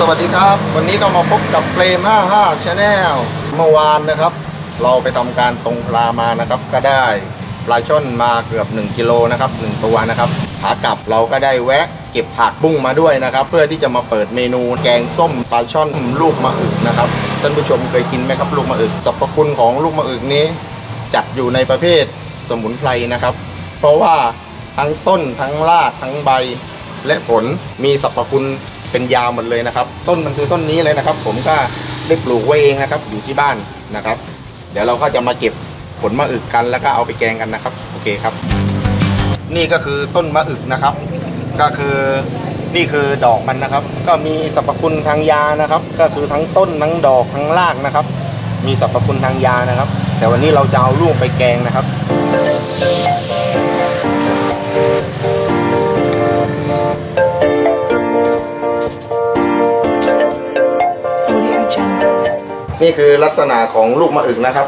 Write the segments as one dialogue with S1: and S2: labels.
S1: สวัสดีครับ วันนี้ก็มาพบกับเฟรม 55 Channel เมื่อวานนะครับ เราไปทำการตรงปลามานะครับ ก็ได้ปลาช่อนมาเกือบ 1กิโลนะครับ1ตัวนะครับขากลับเราก็ได้แวะ เก็บผักบุ้งมาด้วยนะครับ เพื่อที่จะมาเปิดเมนูแกงส้มปลาช่อนลูกมะอึกนะครับท่านผู้ชมเคยกินไหมครับลูกมะอึกสรรพคุณของลูกมะอึกนี้ จัดอยู่ในประเภทสมุนไพรนะครับ เพราะว่าทั้งต้นทั้งรากทั้งใบและผลมีสรรพคุณ เป็นยาวหมดเลยนะครับ ต้นมันคือต้นนี้เลยนะครับ ผมก็ได้ปลูกไว้เองนะครับ อยู่ที่บ้านนะครับ เดี๋ยวเราก็จะมาเก็บผลมะอึกกันแล้วก็เอาไปแกงกันนะครับ โอเคครับ นี่ก็คือต้นมะอึกนะครับ ก็คือนี่คือดอกมันนะครับ ก็มีสรรพคุณทางยานะครับ ก็คือทั้งต้นทั้งดอกทั้งรากนะครับ มีสรรพคุณทางยานะครับ แต่วันนี้เราจะเอาลูกไปแกงนะครับ นี่คือลักษณะของลูกมะอึกนะครับ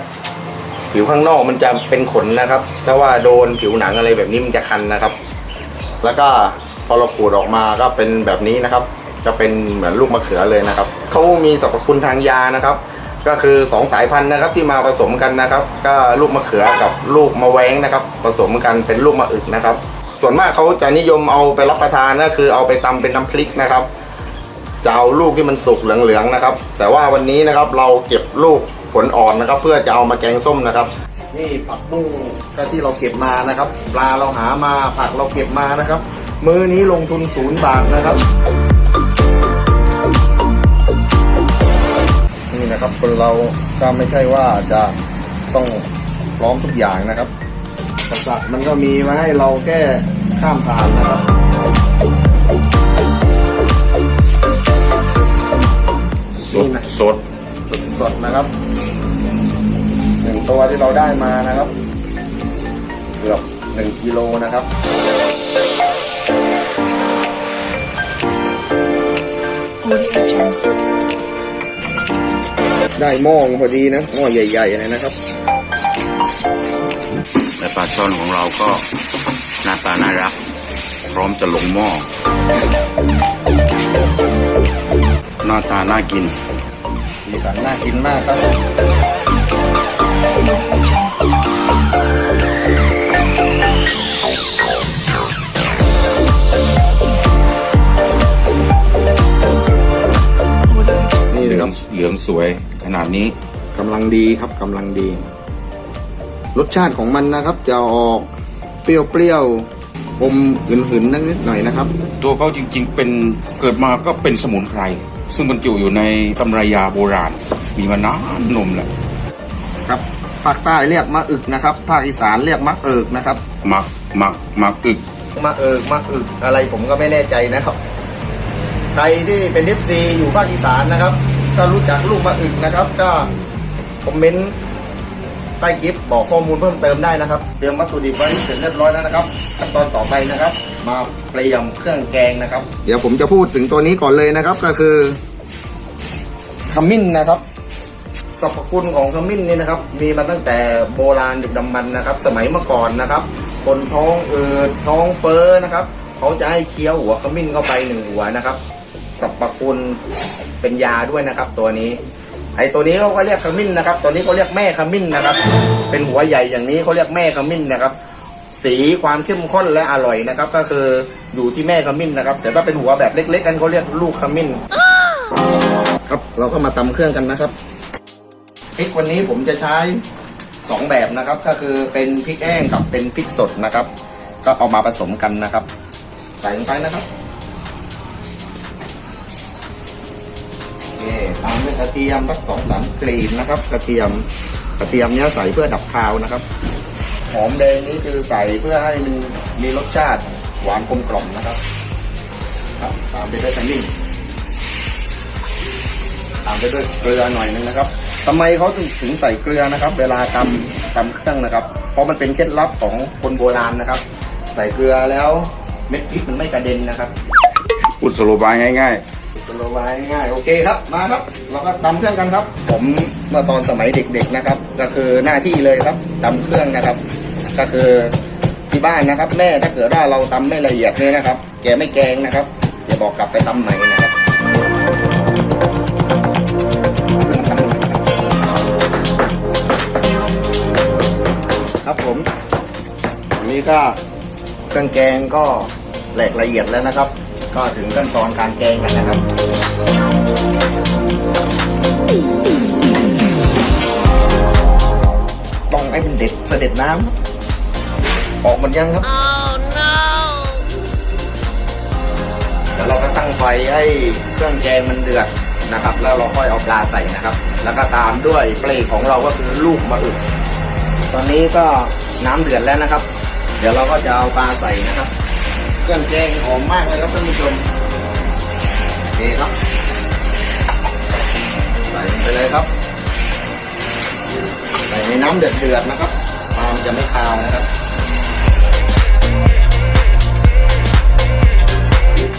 S1: ผิวข้างนอกมันจะเป็นขนนะครับถ้าว่าโดนผิวหนังอะไรแบบนี้มันจะคันนะครับ แล้วก็พอเราขูดออกมาก็เป็นแบบนี้นะครับ จะเป็นเหมือนลูกมะเขือเลยนะครับเขามีสรรพคุณทางยานะครับ ก็คือสองสายพันธุ์นะครับที่มาผสมกันนะครับ ก็ลูกมะเขือกับลูกมะแว้งนะครับ ผสมกันเป็นลูกมะอึกนะครับ ส่วนมากเขาจะนิยมเอาไปรับประทานก็คือเอาไปตำเป็นน้ำพริกนะครับ จะเอาลูกที่มันสุกเหลืองๆนะครับ แต่ว่าวันนี้นะครับเราเก็บลูกผลอ่อนนะครับ เพื่อจะเอามาแกงส้มนะครับ นี่ผักบุ้งก็ที่เราเก็บมานะครับ ปลาเราหามาผักเราเก็บมานะครับ มื้อนี้ลงทุนศูนย์บาทนะครับ นี่นะครับคนเราก็ไม่ใช่ว่าจะต้องพร้อมทุกอย่างนะครับกษัตริย์มันก็มีมาให้เราแค่ข้ามผ่านนะครับ
S2: สดสด
S1: สดๆนะครับหนึ่งตัวที่เราได้มานะครับ เกือบหนึ่งกิโลนะครับ
S3: Audio Jungle.
S1: ได้หม้อพอดีนะหม้อใหญ่ๆเลยนะครับ
S2: และปลาช่อนของเราก็หน้าตาน่ารัก พร้อมจะลงหม้อหน้าตาน่ากิน
S1: สีสันน่ากินมากครับนี่
S2: เห
S1: นะ
S2: ลื
S1: ค
S2: อ
S1: รั
S2: ง
S1: บ
S2: เหลืองสวยขนาดนี้
S1: กำลังดีครับกำลังดี รสชาติของมันนะครับ จะออกเปรี้ยวๆอมหืนๆนิดหน่อยนะครับ
S2: ตัวเขาจริงๆ เป็นเกิดมาก็เป็นสมุนไพร ซึ่งบรรจุอยู่ในตำรายาโบราณ มีมานานนมแหละ
S1: ครับภาคใต้เรียกมะอึกนะครับภาคอีสานเรียกมะเอิกนะครับ
S2: หมักหมักหมักอึก
S1: มะเอิกมะอึกอะไรผมก็ไม่แน่ใจนะครับ ใครที่เป็นเอฟซีอยู่ภาคอีสานนะครับ ถ้ารู้จักลูกมะอึกนะครับ ก็คอมเมนต์ ใต้คลิปบอกข้อมูลเพิ่มเติมได้นะครับ เตรียมวัตถุดิบไว้เสร็จเรียบร้อยแล้วนะครับขั้นตอนต่อไปนะครับ มาเตรียมเครื่องแกงนะครับ เดี๋ยวผมจะพูดถึงตัวนี้ก่อนเลยนะครับ ก็คือขมิ้นนะครับสรรพคุณของขมิ้นนี่นะครับ มีมาตั้งแต่โบราณดึกดำบรรพ์นะครับ สมัยเมื่อก่อนนะครับ คนท้องอืดท้องเฟ้อนะครับ เขาจะให้เคี้ยวหัวขมิ้นเข้าไปหนึ่งหัวนะครับสรรพคุณเป็นยาด้วยนะครับ ตัวนี้ ไอ้ตัวนี้เขาก็เรียกขมิ้นนะครับ ตัวนี้เขาเรียกแม่ขมิ้นนะครับ เป็นหัวใหญ่อย่างนี้เขาเรียกแม่ขมิ้นนะครับ สีความเข้มข้นและอร่อยนะครับ ก็คืออยู่ที่แม่ขมิ้นนะครับ แต่ถ้าเป็นหัวแบบเล็ก ๆ กันเขาเรียกลูกขมิ้น ครับเราก็มาตำเครื่องกันนะครับพริกวันนี้ผมจะใช้สองแบบนะครับ ก็คือเป็นพริกแห้งกับเป็นพริกสดนะครับ ก็เอามาผสมกันนะครับ ใส่ลงไปนะครับ ตามด้วยกระเทียมสักสองสามกลีบนะครับ กระเทียมกระเทียมเนี้ยใส่เพื่อดับคาวนะครับ หอมแดงนี้คือใส่เพื่อให้มันมีรสชาติหวานกลมกล่อมนะครับครับตามไปด้วยขมิ้นตามไปด้วยเกลือหน่อยนึงนะครับทำไมเขาถึงใส่เกลือนะครับ เวลาตำตำเครื่องนะครับ เพราะมันเป็นเคล็ดลับของคนโบราณนะครับ ใส่เกลือแล้วเม็ดพริกมันไม่กระเด็นนะครับ
S2: พูดสโลบายง่าย
S1: สโลไว้ง่ายโอเคครับมาครับ เราก็ตำเครื่องกันครับ ผมเมื่อตอนสมัยเด็กๆนะครับ ก็คือหน้าที่เลยครับตำเครื่องนะครับ ก็คือที่บ้านนะครับ แม่ถ้าเกิดว่าเราตำไม่ละเอียดเนี่ยนะครับ แกไม่แกงนะครับอย่าบอกกลับไปตำใหม่นะครับครับผมอันนี้ก็เครื่องแกงก็แหลกละเอียดแล้วนะครับ ก็ถึงขั้นตอนการแกงกันนะครับต้องให้เป็นเด็ดเสด็จน้ำครับออกหมันยังครับเดี๋ยวเราก็ตั้งไฟให้เครื่องแกงมันเดือดนะครับ แล้วเราค่อยเอาปลาใส่นะครับ แล้วก็ตามด้วยเปลกของเราก็คือลูกมะอึกตอนนี้ก็น้ำเดือดแล้วนะครับ เดี๋ยวเราก็จะเอาปลาใส่นะครับ เครื่องแกงหอมมากเลยครับท่านผู้ชมโอเคครับใส่ลงไปเลยครับใส่ในน้ำเดือดเดือดๆนะครับปลาจะไม่คาวนะครับ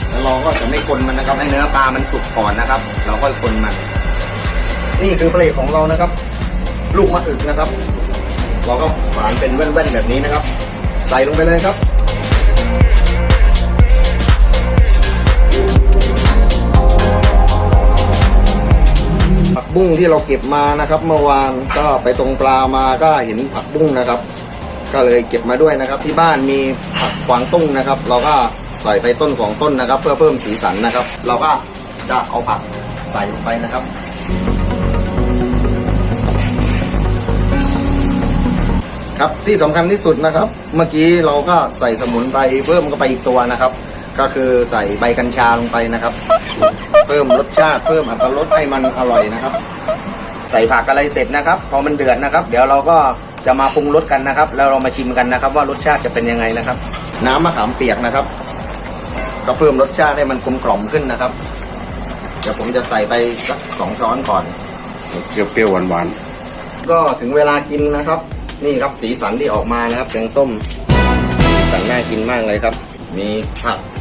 S1: แล้วเราก็จะไม่คนมันนะครับให้เนื้อปลามันสุกก่อนนะครับ เราก็คนมัน นี่คือเปลกของเรานะครับ ลูกมะอึกนะครับ เราก็ฝานเป็นแว่นๆแบบนี้นะครับ ใส่ลงไปเลยครับ ผักบุ้งที่เราเก็บมานะครับ เมื่อวานก็ไปตรงปลามาก็เห็นผักบุ้งนะครับ ก็เลยเก็บมาด้วยนะครับ ที่บ้านมีผักกวางตุ้งนะครับ เราก็ใส่ไปต้นสองต้นนะครับ เพื่อเพิ่มสีสันนะครับ เราก็จะเอาผักใส่ลงไปนะครับครับที่สำคัญที่สุดนะครับ เมื่อกี้เราก็ใส่สมุนไพรเพิ่มเข้าไปอีกตัวนะครับ ก็คือใส่ใบกัญชาลงไปนะครับ พิ่มรสชาติเพิ่มอัตรสให้มันอร่อยนะครับ ใส่ผักอะไรเสร็จนะครับ พอมันเดือดนะครับ เดี๋ยวเราก็จะมาปรุงรสกันนะครับ แล้วเรามาชิมกันนะครับ ว่ารสชาติจะเป็นยังไงนะครับ น้ำมะขามเปียกนะครับ ก็เพิ่มรสชาติให้มันกลมกล่อมขึ้นนะครับ เดี๋ยวผมจะใส่ไปสักสองช้อนก่อน
S2: เปรี้ยวๆหวาน
S1: ก็ถึงเวลากินนะครับ นี่ครับสีสันที่ออกมานะครับแกงส้มสีสันน่ากินมากเลยครับ มีผักห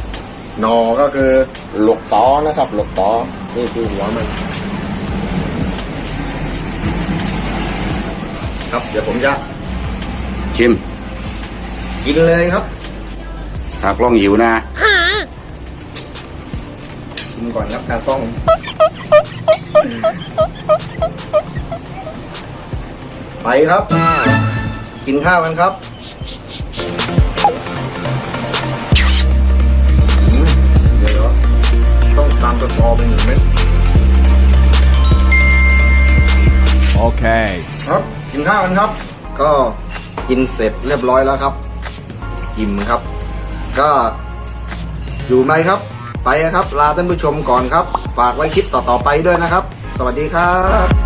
S1: นอก็คือหลกตอนะครับ หลกตอนี่คือหัวมัน ครับเดี๋ยวผมจะ
S2: ๆชิม
S1: กินเลยครับ
S2: ถ้ากล้องหิวนะ
S1: ชิมก่อนครับทางต้อง ไปครับ กินข้าวกันครับ ต้องตามตัวตอไปหนึ่งเม็ด
S4: Okay.
S1: ครับกินข้าวกันครับ ก็กินเสร็จเรียบร้อยแล้วครับอิ่มครับ ก็อยู่ไหมครับ ไปครับ ลาท่านผู้ชมก่อนครับ ฝากไว้คลิปต่อๆไปด้วยนะครับ สวัสดีครับ